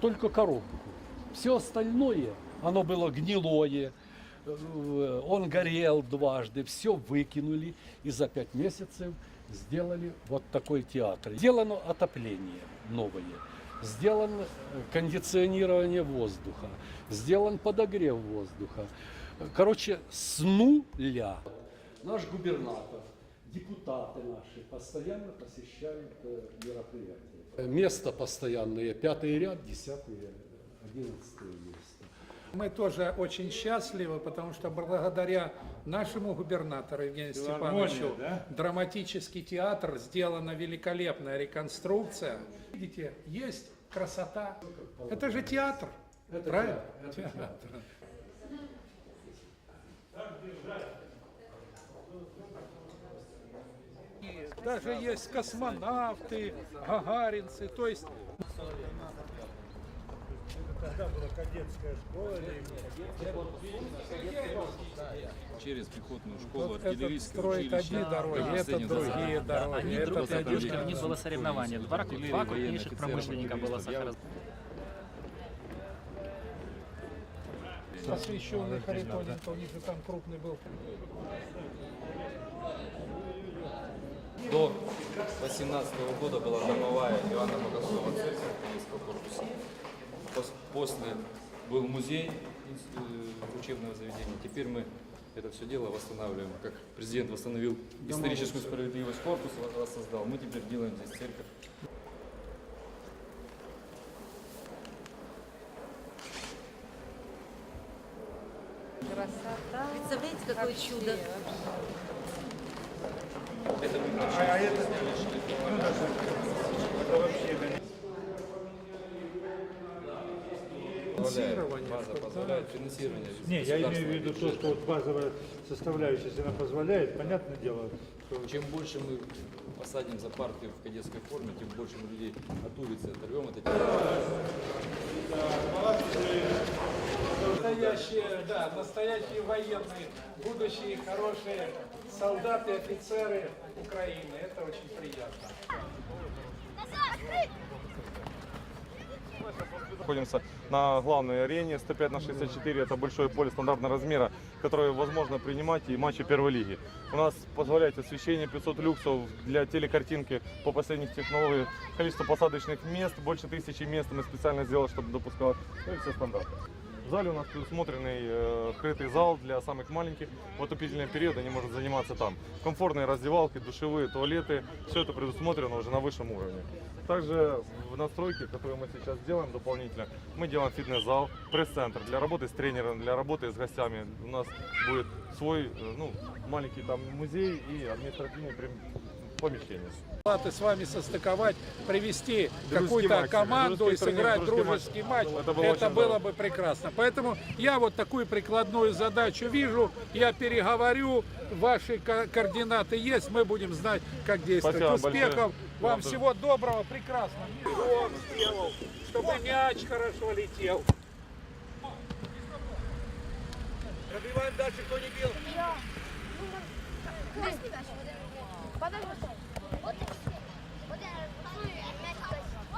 Только коробку. Все остальное, оно было гнилое, э, он горел дважды, все выкинули и за пять месяцев сделали вот такой театр. Сделано отопление новое, сделано э, кондиционирование воздуха, сделан подогрев воздуха. Короче, с нуля. Наш губернатор, депутаты наши постоянно посещают э, мероприятия. Место постоянное, пятый ряд, десятый, одиннадцатое место. Мы тоже очень счастливы, потому что благодаря нашему губернатору Евгению Степановичу драматический театр сделана великолепная реконструкция. Видите, есть красота. Это же театр. Это правильно? театр, это театр. Даже есть космонавты, гагаринцы, то есть Тогда была кадетская школа. через пехотную школу вот артиллерийское строит училище. одни дороги, Да, это другие зал. дороги. Они это друг другу другие. у них было соревнование. Два, два крупнейших промышленника было Сахара. Посвященный Харитоненко, у них же там крупный был. До 18 года была домовая Иоанна Богослова церковь Киевского корпуса. Пос- После был музей э, учебного заведения. Теперь мы это все дело восстанавливаем. Как президент восстановил историческую справедливость корпус, воссоздал. Мы теперь делаем здесь церковь. Представляете, какое чудо? А это, ну даже, это вообще, да, Позволяет, база позволяет финансирование. Не, я имею в виду то, что вот базовая составляющая, если она позволяет, понятное дело, что Чем больше мы посадим за парты в кадетской форме, тем больше мы людей от улицы оторвем от этих. Настоящие, да, настоящие военные, будущие хорошие солдаты, офицеры Украины. Это очень приятно. Находимся на главной арене 105 на 64. Это большое поле стандартного размера, которое возможно принимать и матчи первой лиги. У нас позволяет освещение 500 люксов для телекартинки по последних технологиям. Количество посадочных мест, больше тысячи мест мы специально сделали, чтобы допускало ну и все стандарты. Зале у нас предусмотренный э, крытый зал для самых маленьких. В отопительный период они могут заниматься там. Комфортные раздевалки, душевые, туалеты. Все это предусмотрено уже на высшем уровне. Также в настройке, которую мы сейчас делаем дополнительно, мы делаем фитнес-зал, пресс-центр для работы с тренером, для работы с гостями. У нас будет свой э, ну, маленький там музей и административное прем- помещение. Платы с вами состыковать, привести какую-то матч, команду и сыграть турнир, дружеский матч. Это Это было было, очень здорово. бы прекрасно. Поэтому я вот такую прикладную задачу вижу. Я переговорю, ваши ко- координаты есть, мы будем знать, как действовать. Спасибо Успехов, большое. вам тоже. всего доброго, прекрасно. Он сделал, чтобы мяч хорошо летел. Пробиваем дальше, кто не бил. Подожди.